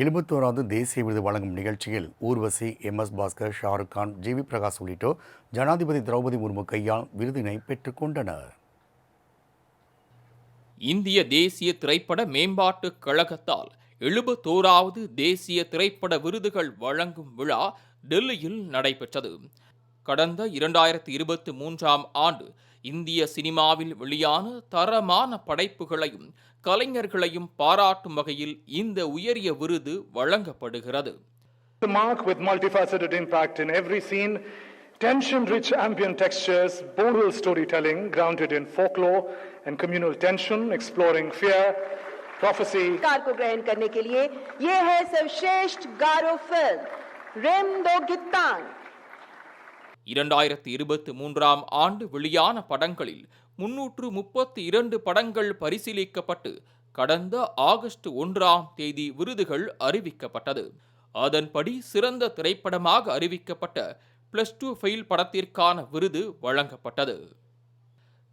எழுபத்தோராவது தேசிய விருது வழங்கும் நிகழ்ச்சியில் Urvashi M S Bhaskar Shahrukh Khan G V Prakash உள்ளிட்டோர் ஜனாதிபதி திரௌபதி முர்மு கையால் விருதினை பெற்றுக்கொண்டனர் இந்திய தேசிய திரைப்பட மேம்பாட்டுக் கழகத்தால் எழுபத்தோராவது தேசிய திரைப்பட விருதுகள் வழங்கும் விழா டெல்லியில் நடைபெற்றது. கடந்த இரண்டாயிரத்தி இருபத்தி மூன்றாம் ஆண்டு இந்திய சினிமாவில் வெளியான தரமான படைப்புகளையும் கலைஞர்களையும் பாராட்டும் வகையில் இந்த உயரிய விருது வழங்கப்படுகிறது The mark with multifaceted impact in every scene, tension rich ambient textures, bold storytelling grounded in folklore and communal tension, exploring fear, prophecy, पुरस्कार को ग्रहण करने के लिए ये है सर्वश्रेष्ठ गारो फिल्म रेम दो गित्तांग இரண்டாயிரத்தி இருபத்தி மூன்றாம் ஆண்டு வெளியான படங்களில் முன்னூற்று முப்பத்தி இரண்டு படங்கள் பரிசீலிக்கப்பட்டு கடந்த ஆகஸ்ட் ஒன்றாம் தேதி விருதுகள் அறிவிக்கப்பட்டது. அதன்படி சிறந்த திரைப்படமாக அறிவிக்கப்பட்ட பிளஸ் டூ ஃபெயில் படத்திற்கான விருது வழங்கப்பட்டது.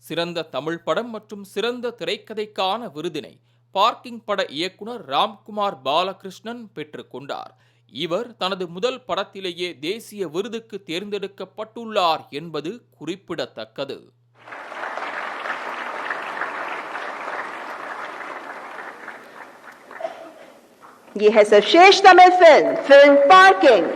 சிறந்த தமிழ் படம் மற்றும் சிறந்த திரைக்கதைக்கான விருதினை பார்க்கிங் பட இயக்குனர் ராம்குமார் பாலகிருஷ்ணன் பெற்றுக்கொண்டார் இவர் தனது முதல் படத்திலேயே தேசிய விருதுக்கு தேர்ந்தெடுக்கப்பட்டுள்ளார் என்பது குறிப்பிடத்தக்கது ये है सर्वश्रेष्ठ तमिल फिल्म फिल्म पार्किंग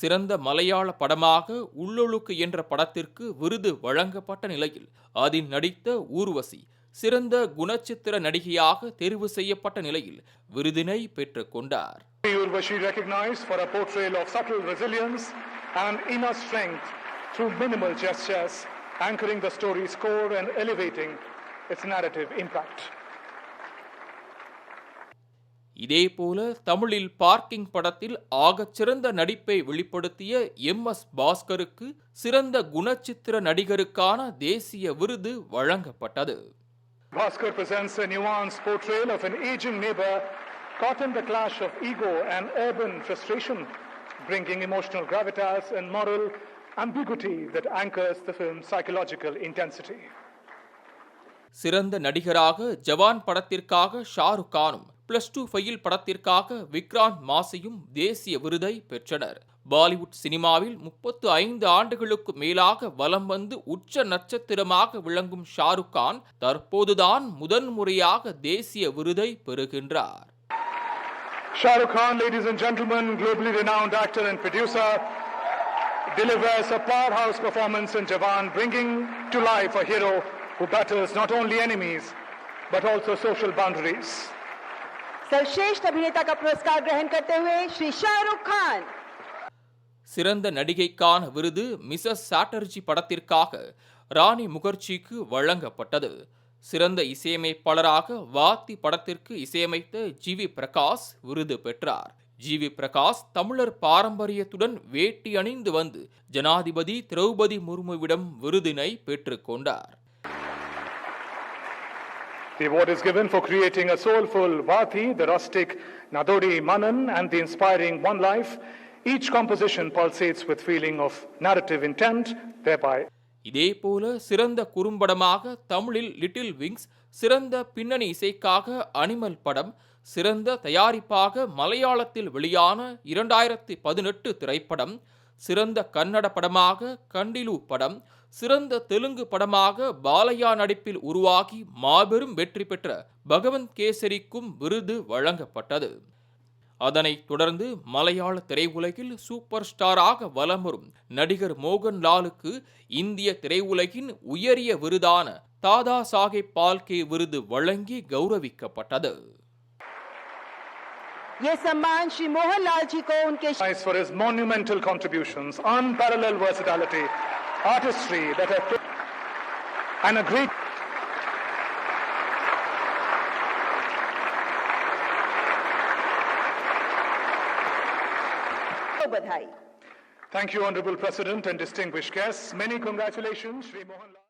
சிறந்த மலையாள படமாக உள்ளொழுக்கு என்ற படத்திற்கு விருது வழங்கப்பட்ட நிலையில் அதில் நடித்த ஊர்வசி சிறந்த குணச்சித்திர நடிகையாக தேர்வு செய்யப்பட்ட நிலையில் விருதினை பெற்றுக்கொண்டார் Urvashi recognized for a portrayal of subtle resilience and inner strength through minimal gestures, anchoring the story's core and elevating its narrative impact. இதேபோல தமிழில் பார்க்கிங் படத்தில் ஆகச்சிறந்த நடிப்பை வெளிப்படுத்திய எம் எஸ் பாஸ்கருக்கு சிறந்த குணச்சித்திர நடிகருக்கான தேசிய விருது வழங்கப்பட்டது Bhaskar presents a nuanced portrayal of an aging neighbor caught in the clash of ego and urban frustration, bringing emotional gravitas and moral ambiguity that anchors the film's psychological intensity. சிறந்த நடிகராக ஜவான் படத்திற்காக ஷாருக் கானும் பிளஸ் டூ ஃபெயில் படத்திற்காக விக்ராந்த் மாசியும் தேசிய விருதை பெற்றனர் பாலிவுட் சினிமாவில் முப்பத்து ஐந்து ஆண்டுகளுக்கு மேலாக வலம் வந்து உச்ச நட்சத்திரமாக விளங்கும் ஷாருக் கான் தற்போதுதான் முதன்முறையாக தேசிய விருதை பெறுகின்றார் Shah Rukh Khan, ladies and gentlemen, globally renowned actor and producer, delivers a powerhouse performance in Jawan, bringing to life a hero who battles not only enemies but also social boundaries. सर्वश्रेष्ठ अभिनेता का पुरस्कार ग्रहण करते हुए श्री शाहरुख खान சிறந்த நடிகைக்கான விருது மிசஸ் சாட்டர்ஜி படத்திற்காக ராணி முகர்ஜிக்கு வழங்கப்பட்டது சிறந்த இசையமைப்பாளராக வாத்தி படத்திற்கு இசையமைத்த ஜி வி பிரகாஷ் விருது பெற்றார் ஜி வி பிரகாஷ் தமிழர் பாரம்பரியத்துடன் வேட்டி அணிந்து வந்து ஜனாதிபதி திரௌபதி முர்முவிடம் விருதினை பெற்றுக்கொண்டார் The award is given for creating a soulful Vati, the rustic Nadodi Manan, and the inspiring One Life. Each composition pulsates with feeling of narrative intent, thereby இதேபோல சிறந்த குறும்படமாக தமிழில் லிட்டில் விங்ஸ் சிறந்த பின்னணி இசைக்காக அனிமல் படம் சிறந்த தயாரிப்பாக மலையாளத்தில் வெளியான இரண்டாயிரத்தி பதினெட்டு திரைப்படம் சிறந்த கன்னட படமாக கண்டிலு படம் சிறந்த தெலுங்கு படமாக பாலையா நடிப்பில் உருவாகி மாபெரும் வெற்றி பெற்ற பகவந்த் கேசரிக்கும் விருது வழங்கப்பட்டது. அதனைத் தொடர்ந்து மலையாள திரையுலகில் சூப்பர் ஸ்டாராக வலம் வரும் நடிகர் மோகன்லாலுக்கு இந்திய திரையுலகின் உயரிய விருதான தாதா சாஹேப் பால்கே விருது வழங்கி கௌரவிக்கப்பட்டது. ये सम्मान श्री मोहनलाल जी को उनके recognized for his monumental contributions, unparalleled versatility, artistry that have put, and a great बधाई thank you, Honorable President and distinguished guests. Many congratulations, Sri Mohan Lal.